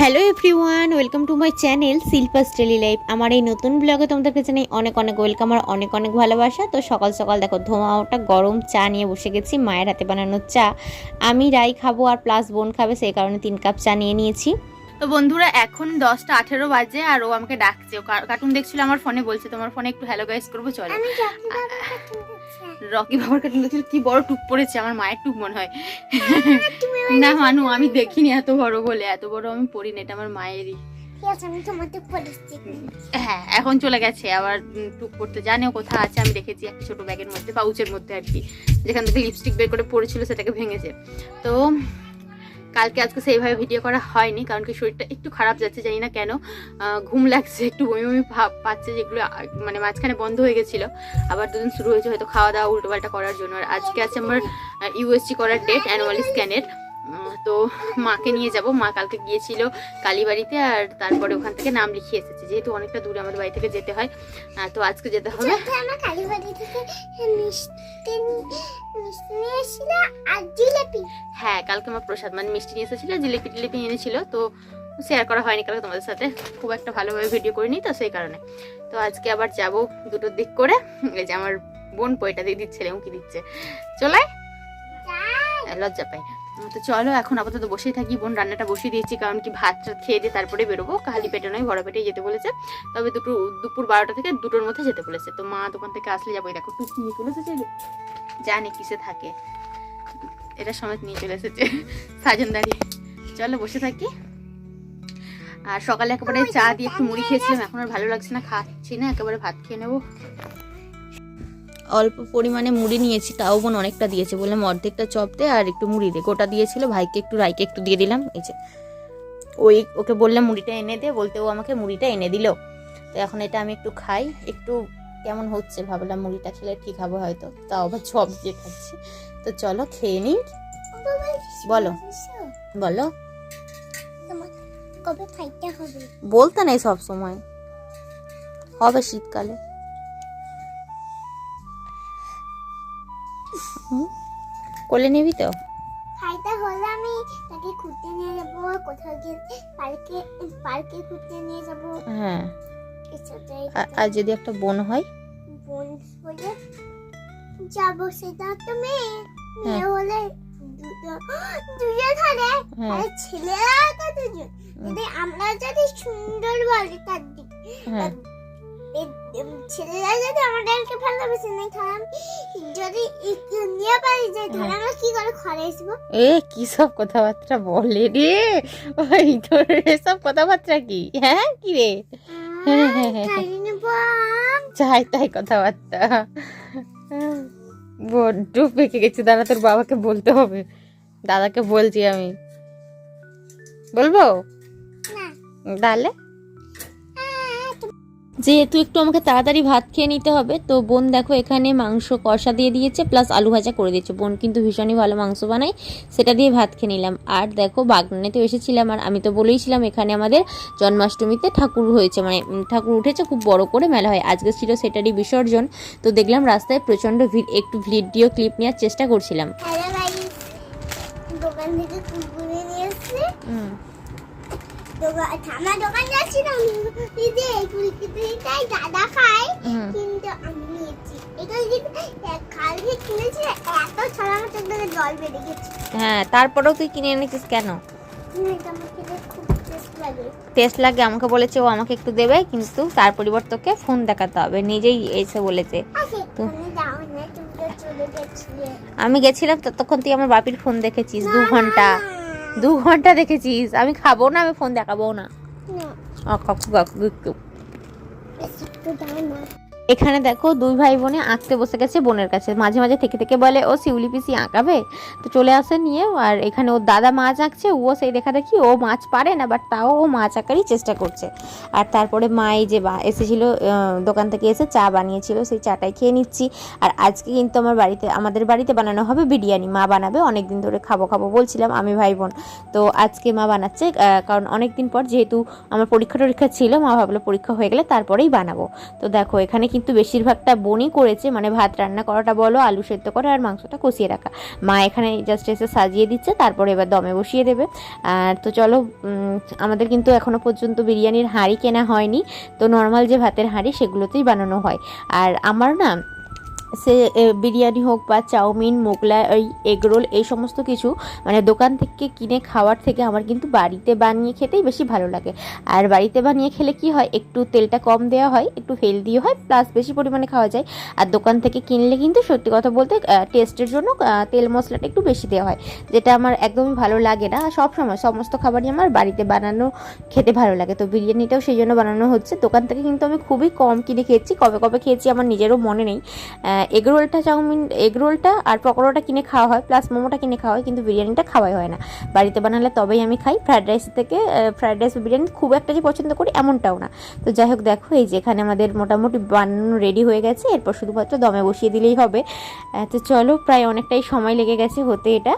Hello everyone welcome to my channel Shilpa's daily life আমার এই নতুন ব্লগে তোমাদেরকে জানাই অনেক অনেক ওয়েলকাম আর অনেক অনেক ভালোবাসা। তো সকাল সকাল দেখো ধোঁয়া ওটা গরম চা নিয়ে বসে গেছি, মায়ের হাতে বানানোর চা। আমি রাই খাব আর প্লাস বোন খাবে, সেই কারণে তিন কাপ চা নিয়ে নিয়েছি। তো বন্ধুরা এখন দশটা আঠেরো বাজে আর ও আমাকে ডাকছে। ও কার- কার্টুন দেখছিল আমার ফোনে বলছে তোমার ফোনে একটু হ্যালো গাইস করব চলো। রকি বাবার কার্টুন দেখছিল কি বড় টুক পড়েছে আমার মায়ের টুক মনে হয়। না মানু আমি দেখিনি এত বড় বলে এত বড় আমি পড়িনি এটা আমার মায়েরই। হ্যাঁ এখন চলে গেছে আবার টুক পড়তে জানে কোথায় আছে আমি দেখেছি একটা ছোট ব্যাগের মধ্যে পাউচের মধ্যে আর কি যেখান থেকে লিপস্টিক বের করে পড়েছিল সেটাকে ভেঙেছে। তো কালকে, আজকে সেইভাবে ভিডিও করা হয়নি, কারণ কি শরীরটা একটু খারাপ যাচ্ছে, জানি না কেন। ঘুম লাগছে, একটু বমি বমি ভাব পাচ্ছে, যেগুলো মানে মাঝখানে বন্ধ হয়ে গেছিল। আবার দুদিন শুরু হয়েছে হয়তো খাওয়া দাওয়া, উল্টোপাল্টা করার জন্য। আর আজকে আছে আমার ইউএসজি করার ডেট অ্যানুয়ালি স্ক্যানের তো মাকে নিয়ে যাব। মা কালকে গিয়েছিল কালীবাড়িতে আর তারপরে ওখান থেকে নাম লিখিয়ে এসেছে। যেহেতু অনেকটা দূরে আমাদের বাড়ি থেকে যেতে হয় তো আজকে যেতে হবে। হ্যাঁ কালকে আমার প্রসাদ মানে মিষ্টি নিয়ে এসেছিল জিলিপি টিলিপি এনেছিল। তো শেয়ার করা হয়নি কালকে তোমাদের সাথে। খুব একটা ভালোভাবে ভিডিও করিনি তো সেই কারণে। তো আজকে আবার যাব দুটোর দিক করে। এই যে আমার বোন পয়টা দিয়ে দিচ্ছে উঁকি দিচ্ছে। চলে লজ্জা পাই তো চলো এখন আপাতত বসেই থাকি। বোন রান্নাটা বসিয়ে দিয়েছি কারণ কি ভাত খেয়ে দিয়ে তারপরে বেরোবো। খালি পেটে নয় ভরা পেটে যেতে বলেছে। তবে দুটো দুপুর বারোটা থেকে দুটোর মধ্যে যেতে বলেছে। তো মা দোকান থেকে আসলে যাব। দেখো টুক নিয়ে চলে এসেছে। জানি কিসে থাকে। এটা সমেত নিয়ে চলে এসেছে। সাজনদারি চলো বসে থাকি। আর সকালে একেবারে চা দিয়ে একটু মুড়ি খেয়েছিলাম। এখন আর ভালো লাগছে না খাচ্ছি না একেবারে ভাত খেয়ে নেব। অল্প পরিমাণে মুড়ি নিয়েছি তাও বোন অনেকটা দিয়েছে। বললাম অর্ধেকটা চপ দে আর একটু মুড়ি দে। গোটা দিয়েছিল ভাইকে একটু রাইকে একটু দিয়ে দিলাম এই যে। ওই ওকে বললাম মুড়িটা এনে দে। বলতে ও আমাকে মুড়িটা এনে দিল। তো এখন এটা আমি একটু খাই একটু কেমন হচ্ছে? ভাবলাম মুড়িটা খেলে ঠিক হবে হয়তো তাও আবার চপ দিয়ে খাচ্ছি। তো চলো খেয়ে নিই। বলো। বলো। তোমার কবে খাইতে হবে? বলতে নেই সব সময়। হবে শীতকালে। কোলে নিবি তো? খাইতে হলে আমি তাকে ঘুরতে নিয়ে যাব কোথাও গিয়ে পার্কে পার্কে ঘুরতে নিয়ে যাব। হ্যাঁ। আর যদি একটা বোন হয়? বোন বলে যাব সেটা তো মেয়ে। মেয়ে হ্যাঁ। হলে দুজন হলে? হ্যাঁ। আর ছেলেরা তো দুজন। যদি আমরা যদি সুন্দর বলি তার দিক হ্যাঁ। ছেলেরা যদি আমাদেরকে ভালোবেসে নেই তাহলে যদি নিয়ে পারি যে তাহলে আমরা কি করে ঘরে আসব? এ কি সব কথাবার্তা বলে রে? ওই তোর এসব কথাবার্তা কি? হ্যাঁ কি রে? চাই তাই কথাবার্তা। বড্ড পেকে গেছি। দাদা তোর বাবাকে বলতে হবে। দাদাকে বলছি আমি। বলব? না। তাহলে? যেহেতু একটু আমাকে তাড়াতাড়ি ভাত খেয়ে নিতে হবে, তো বোন দেখো এখানে মাংস কষা দিয়ে দিয়েছে প্লাস আলু ভাজা করে দিয়েছে। বোন কিন্তু ভীষণই ভালো মাংস বানায়, সেটা দিয়ে ভাত খেয়ে নিলাম। আর দেখো বাগনানেতে এসেছিলাম, আর আমি তো বলেইছিলাম এখানে আমাদের জন্মাষ্টমীতে ঠাকুর হয়েছে মানে ঠাকুর উঠেছে, খুব বড় করে মেলা হয়। আজকে ছিল সেটারই বিসর্জন, তো দেখলাম রাস্তায় প্রচণ্ড ভিড়, একটু ভিডিও ক্লিপ নেওয়ার চেষ্টা করছিলাম হ্যালো গাইস দোকান থেকে কুকুরে নিয়ে এসছে দোকান আমার দোকান যাচ্ছি দিদি এই কুড়িতে দাদা খায় হুম। কিন্তু আমি নিয়েছি। এটা কালকে কিনেছি এত ছড়া আমার চোখ জল বেরিয়ে গেছে হ্যাঁ তারপরেও তুই কিনে এনেছিস কেন? টেস্ট লাগে। আমাকে বলেছে ও আমাকে একটু দেবে কিন্তু তার পরিবর্তে তোকে ফোন দেখাতে হবে। নিজেই এসে বলেছে। আচ্ছা আমি গেছিলাম ততক্ষণ তুই আমার বাপির ফোন দেখেছিস দু ঘণ্টা। দু ঘণ্টা দেখেছিস? আমি খাব না আমি ফোন দেখাবো না। কাকু, কাকু, এখানে দেখো দুই ভাই বোনে আঁকতে বসে গেছে বোনের কাছে। মাঝে মাঝে থেকে থেকে বলে, ও শিউলি পিসি আঁকাবে? তো চলে আসে নিয়ে, আর এখানে ওর দাদা মাছ আঁকছে, ও সেই দেখা দেখি ও মাছ পারে না বাট তাও ও মাছ আঁকারই চেষ্টা করছে। আর তারপরে মা এই যে এসেছিল দোকান থেকে এসে চা বানিয়েছিল, সেই চাটাই খেয়ে নিচ্ছি। আর আজকে কিন্তু আমার বাড়িতে, আমাদের বাড়িতে বানানো হবে বিরিয়ানি। মা বানাবে অনেক দিন ধরে খাব খাব বলছিলাম আমি ভাই বোন। তো আজকে মা বানাচ্ছে কারণ অনেক দিন পর যেহেতু আমার পরীক্ষা টরীক্ষা ছিল, মা ভাবলো পরীক্ষা হয়ে গেলে তারপরেই বানাবো। তো দেখো, এখানে কি কিন্তু বেশিরভাগটা বোনই করেছে। মানে ভাত রান্না করাটা বলো, আলু সেদ্ধ করা আর মাংসটা কষিয়ে রাখা। মা এখানে জাস্ট এসে সাজিয়ে দিচ্ছে, তারপরে এবার দমে বসিয়ে দেবে। আর তো চলো আমাদের কিন্তু এখনও পর্যন্ত বিরিয়ানির হাঁড়ি কেনা হয়নি। তো নর্মাল যে ভাতের হাঁড়ি সেগুলোতেই বানানো হয়। আর আমার না সে বিরিয়ানি হোক বা চাউমিন, মোগলাই ওই এগরোল, এই সমস্ত কিছু মানে দোকান থেকে কিনে খাওয়ার থেকে আমার কিন্তু বাড়িতে বানিয়ে খেতেই বেশি ভালো লাগে। আর বাড়িতে বানিয়ে খেলে কি হয়? একটু তেলটা কম দেওয়া হয়, একটু হেলদিও হয় প্লাস বেশি পরিমাণে খাওয়া যায়। আর দোকান থেকে কিনলে কিন্তু সত্যি কথা বলতে টেস্টের জন্য তেল মশলাটা একটু বেশি দেওয়া হয়, যেটা আমার একদমই ভালো লাগে না। সব সময় সমস্ত খাবারই আমার বাড়িতে বানানো খেতে ভালো লাগে। তো বিরিয়ানিটাও সেই জন্য বানানো হচ্ছে। দোকান থেকে কিন্তু আমি খুবই কম কিনে খেয়েছি। কবে কবে খেয়েছি আমার নিজেরও মনে নেই। এগ রোলটা চাউমিন, এগ রোলটা আর পকোড়াটা কিনে খাওয়া হয় প্লাস মোমোটা কিনে খাওয়া হয়, কিন্তু বিরিয়ানিটা খাওয়াই হয় না। বাড়িতে বানালে তবেই আমি খাই। ফ্রায়েড রাইস থেকে ফ্রায়েড রাইস বিরিয়ানি খুব একটা যে পছন্দ করি এমনটাও না। তো যাই হোক, দেখো, এই যে এখানে আমাদের মোটামুটি বানানো রেডি হয়ে গেছে। এরপর শুধুমাত্র দমে বসিয়ে দিলেই হবে। তো চলো, প্রায় অনেকটাই সময় লেগে গেছে হতে এটা।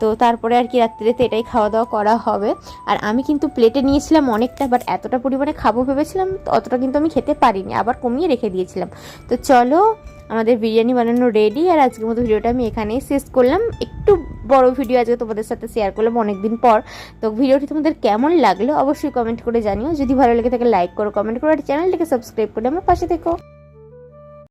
তো তারপরে আর কি রাত্রিতে এটাই খাওয়া দাওয়া করা হবে। আর আমি কিন্তু প্লেটে নিয়েছিলাম অনেকটা বাট এতটা পরিমাণে খাব ভেবেছিলাম, অতটা কিন্তু আমি খেতে পারিনি, আবার কমিয়ে রেখে দিয়েছিলাম। তো চলো আমাদের বিরিয়ানি বানানো রেডি আর আজকের মতো ভিডিওটা আমি এখানেই শেষ করলাম। একটু বড় ভিডিও আজকে তোমাদের সাথে শেয়ার করলাম অনেকদিন পর। তো ভিডিওটি তোমাদের কেমন লাগল অবশ্যই কমেন্ট করে জানিও। যদি ভালো লাগে তাকে লাইক করো কমেন্ট করো, আর চ্যানেলটিকে সাবস্ক্রাইব করে আমার পাশে থেকো।